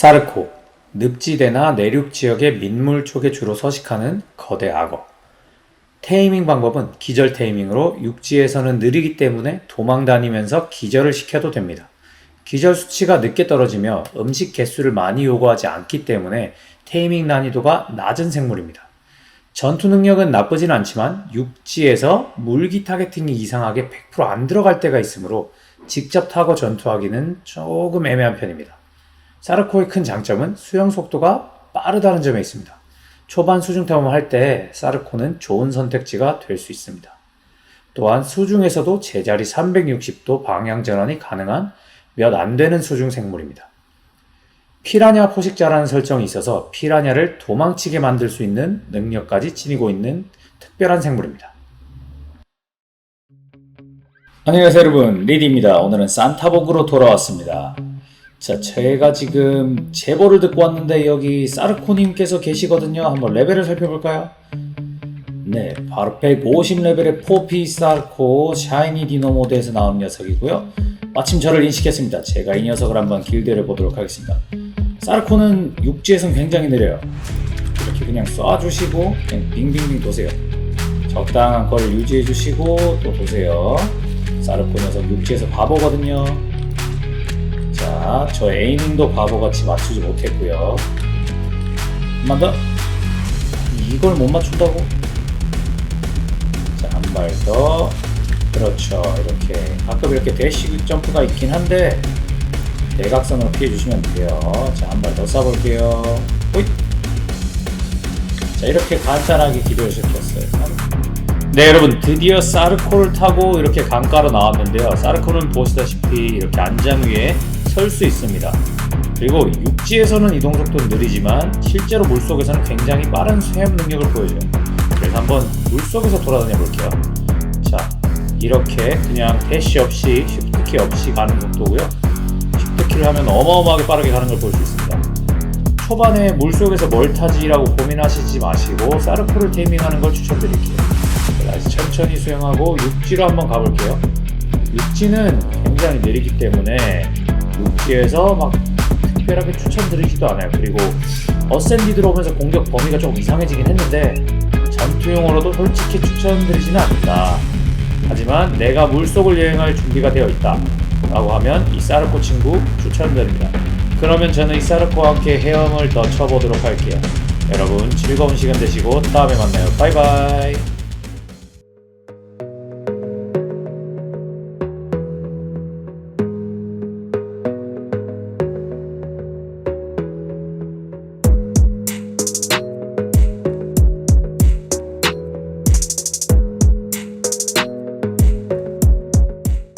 사르코, 늪지대나 내륙 지역의 민물 쪽에 주로 서식하는 거대 악어. 테이밍 방법은 기절 테이밍으로 육지에서는 느리기 때문에 도망 다니면서 기절을 시켜도 됩니다. 기절 수치가 늦게 떨어지며 음식 개수를 많이 요구하지 않기 때문에 테이밍 난이도가 낮은 생물입니다. 전투 능력은 나쁘진 않지만 육지에서 물기 타겟팅이 이상하게 100%안 들어갈 때가 있으므로 직접 타고 전투하기는 조금 애매한 편입니다. 사르코의 큰 장점은 수영 속도가 빠르다는 점에 있습니다. 초반 수중 탐험을 할 때 사르코는 좋은 선택지가 될 수 있습니다. 또한 수중에서도 제자리 360도 방향 전환이 가능한 몇 안 되는 수중 생물입니다. 피라냐 포식자라는 설정이 있어서 피라냐를 도망치게 만들 수 있는 능력까지 지니고 있는 특별한 생물입니다. 안녕하세요 여러분 리디입니다. 오늘은 산타복으로 돌아왔습니다. 자 제가 지금 제보를 듣고 왔는데 여기 사르코님께서 계시거든요. 한번 레벨을 살펴볼까요? 네 바로 150레벨의 포피 사르코 샤이니 디노 모드에서 나온 녀석이고요. 마침 저를 인식했습니다. 제가 이 녀석을 한번 길들여 보도록 하겠습니다. 사르코는 육지에선 굉장히 느려요. 이렇게 그냥 쏴주시고 그냥 빙빙빙 도세요. 적당한 거리를 유지해 주시고 또 도세요. 사르코 녀석 육지에서 바보거든요. 자, 저 에이밍도 바보같이 맞추지 못했고요. 한번 더. 이걸 못 맞춘다고? 자, 한 발 더. 그렇죠. 이렇게 가끔 이렇게 대시 점프가 있긴 한데 대각선으로 피해 주시면 돼요. 자, 한 발 더 쏴볼게요. 호잇. 자, 이렇게 간단하게 기도를 시켰어요. 네 여러분 드디어 사르코를 타고 이렇게 강가로 나왔는데요 사르코는 보시다시피 이렇게 안장 위에 설 수 있습니다. 그리고 육지에서는 이동 속도는 느리지만 실제로 물속에서는 굉장히 빠른 수행 능력을 보여줘요. 그래서 한번 물속에서 돌아다녀 볼게요. 자 이렇게 그냥 대시 없이 쉬프트키 없이 가는 속도고요. 쉬프트키를 하면 어마어마하게 빠르게 가는 걸 볼 수 있습니다. 초반에 물속에서 뭘 타지라고 고민하시지 마시고 사르코를 테이밍하는 걸 추천드릴게요. 다시 천천히 수영하고 육지로 한번 가볼게요. 육지는 굉장히 느리기 때문에 육지에서 막 특별하게 추천드리지도 않아요. 그리고 어센디 들어오면서 공격 범위가 조금 이상해지긴 했는데 전투용으로도 솔직히 추천드리지는 않다. 하지만 내가 물속을 여행할 준비가 되어 있다. 라고 하면 이 사르코 친구 추천드립니다. 그러면 저는 이 사르코와 함께 헤엄을 더 쳐보도록 할게요. 여러분 즐거운 시간 되시고 다음에 만나요. 바이바이.